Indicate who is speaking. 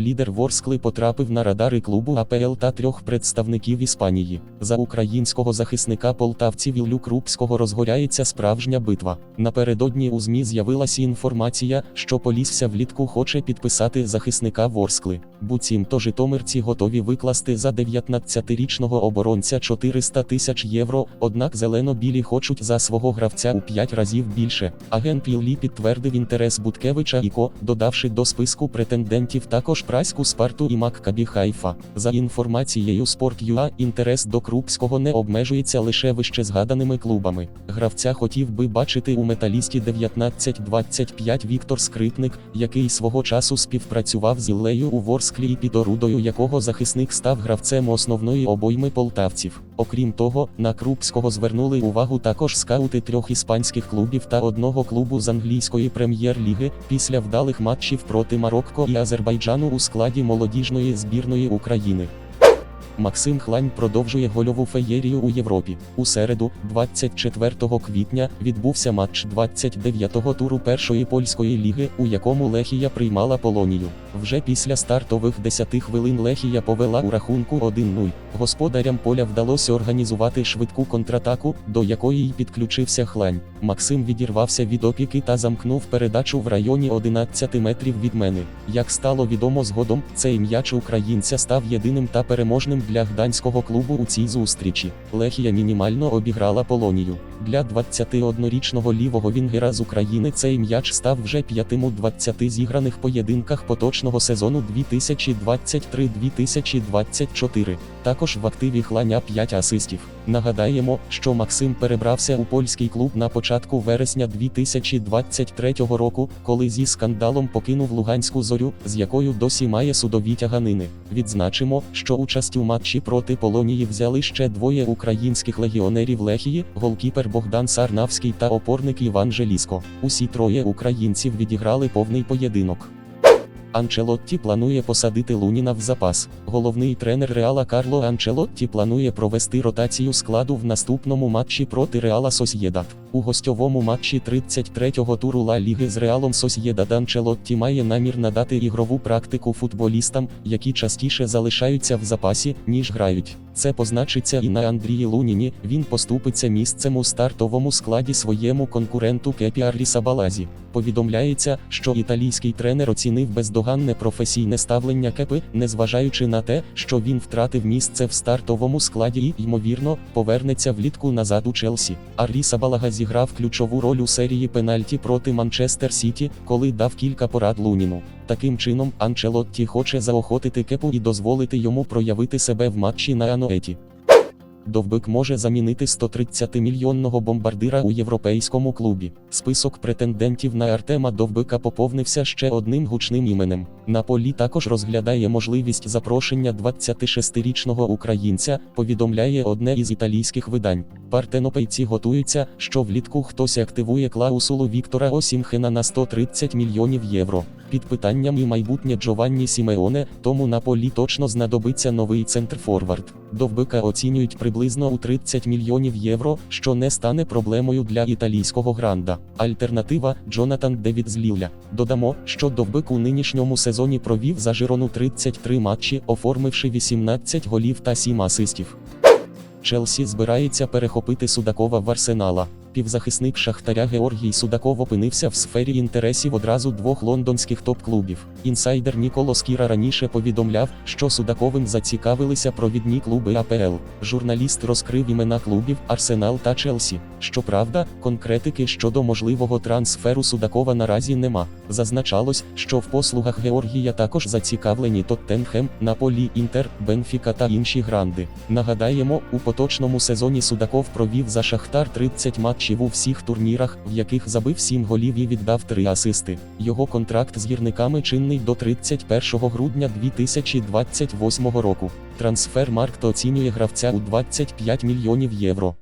Speaker 1: Лідер Ворскли потрапив на радари клубу АПЛ та трьох представників Іспанії. За українського захисника полтавців Іллю Крупського розгоряється справжня битва. Напередодні у ЗМІ з'явилася інформація, що Полісся влітку хоче підписати захисника Ворскли. Буцімто житомирці готові викласти за 19-річного оборонця 400 тисяч євро, однак зелено-білі хочуть за свого гравця у 5 разів більше. Агент Іллі підтвердив інтерес Буткевича і Ко, додавши до списку претендентів також праську Спарту і Маккабі Хайфа. За інформацією Sport.ua, інтерес до Крупського не обмежується лише вище згаданими клубами. Гравця хотів би бачити у металісті 19-25 Віктор Скрипник, який свого часу співпрацював з Іллею у Ворсклі і під орудою якого захисник став гравцем основної обойми полтавців. Окрім того, на Крупського звернули увагу також скаути трьох іспанських клубів та одного клубу з англійської прем'єр-ліги після вдалих матчів проти Марокко і Азербайджану у складі молодіжної збірної України. Максим Хлань продовжує гольову феєрію у Європі. У середу, 24 квітня, відбувся матч 29-го туру першої польської ліги, у якому Лехія приймала Полонію. Вже після стартових 10 хвилин Лехія повела у рахунку 1-0. Господарям поля вдалося організувати швидку контратаку, до якої й підключився Хлань. Максим відірвався від опіки та замкнув передачу в районі 11 метрів від мене. Як стало відомо згодом, цей м'яч українця став єдиним та переможним для гданського клубу у цій зустрічі. Лехія мінімально обіграла Полонію. Для 21-річного лівого вінгера з України цей м'яч став вже п'ятим у 20 зіграних поєдинках поточного сезону 2023-2024. Також в активі хланя 5 асистів. Нагадаємо, що Максим перебрався у польський клуб на початку вересня 2023 року, коли зі скандалом покинув Луганську зорю, з якою досі має судові тяганини. Відзначимо, що участь у матчі проти Полонії взяли ще двоє українських легіонерів Лехії, голкіпер Богдан Сарнавський та опорник Іван Желіско. Усі троє українців відіграли повний поєдинок. Анчелотті планує посадити Луніна в запас. Головний тренер Реала Карло Анчелотті планує провести ротацію складу в наступному матчі проти Реала Сосьєдат. У гостьовому матчі 33-го туру Ла Ліги з Реалом Сосьєдат Анчелотті має намір надати ігрову практику футболістам, які частіше залишаються в запасі, ніж грають. Це позначиться і на Андрії Луніні. Він поступиться місцем у стартовому складі своєму конкуренту Кепі Аррісабалазі. Повідомляється, що італійський тренер оцінив бездоганне професійне ставлення Кепи, незважаючи на те, що він втратив місце в стартовому складі і, ймовірно, повернеться влітку назад у Челсі. Аррісабалага зіграв ключову роль у серії пенальті проти Манчестер Сіті, коли дав кілька порад Луніну. Таким чином, Анчелотті хоче заохотити Кепу і дозволити йому проявити себе в матчі на Аноеті. Довбик може замінити 130-мільйонного бомбардира у європейському клубі. Список претендентів на Артема Довбика поповнився ще одним гучним іменем. Наполі також розглядає можливість запрошення 26-річного українця, повідомляє одне із італійських видань. Партенопейці готуються, що влітку хтось активує клаусулу Віктора Осімхена на 130 мільйонів євро. Під питанням і майбутнє Джованні Сімеоне, тому на полі точно знадобиться новий центрфорвард. Довбика оцінюють приблизно у 30 мільйонів євро, що не стане проблемою для італійського гранда. Альтернатива Джонатан Девід з Лілля. Додамо, що Довбик у нинішньому сезоні провів за Жирону 33 матчі, оформивши 18 голів та 7 асистів. Челсі збирається перехопити Судакова в Арсенала. Півзахисник Шахтаря Георгій Судаков опинився в сфері інтересів одразу двох лондонських топ-клубів. Інсайдер Ніколо Скіра раніше повідомляв, що Судаковим зацікавилися провідні клуби АПЛ. Журналіст розкрив імена клубів Арсенал та Челсі. Щоправда, конкретики щодо можливого трансферу Судакова наразі нема. Зазначалось, що в послугах Георгія також зацікавлені Тоттенхем, Наполі, Інтер, Бенфіка та інші гранди. Нагадаємо, у поточному сезоні Судаков провів за Шахтар 30 матчів у всіх турнірах, в яких забив 7 голів і віддав 3 асисти. Його контракт з гірниками чинний до 31 грудня 2028 року. Трансфер Маркт оцінює гравця у 25 мільйонів євро.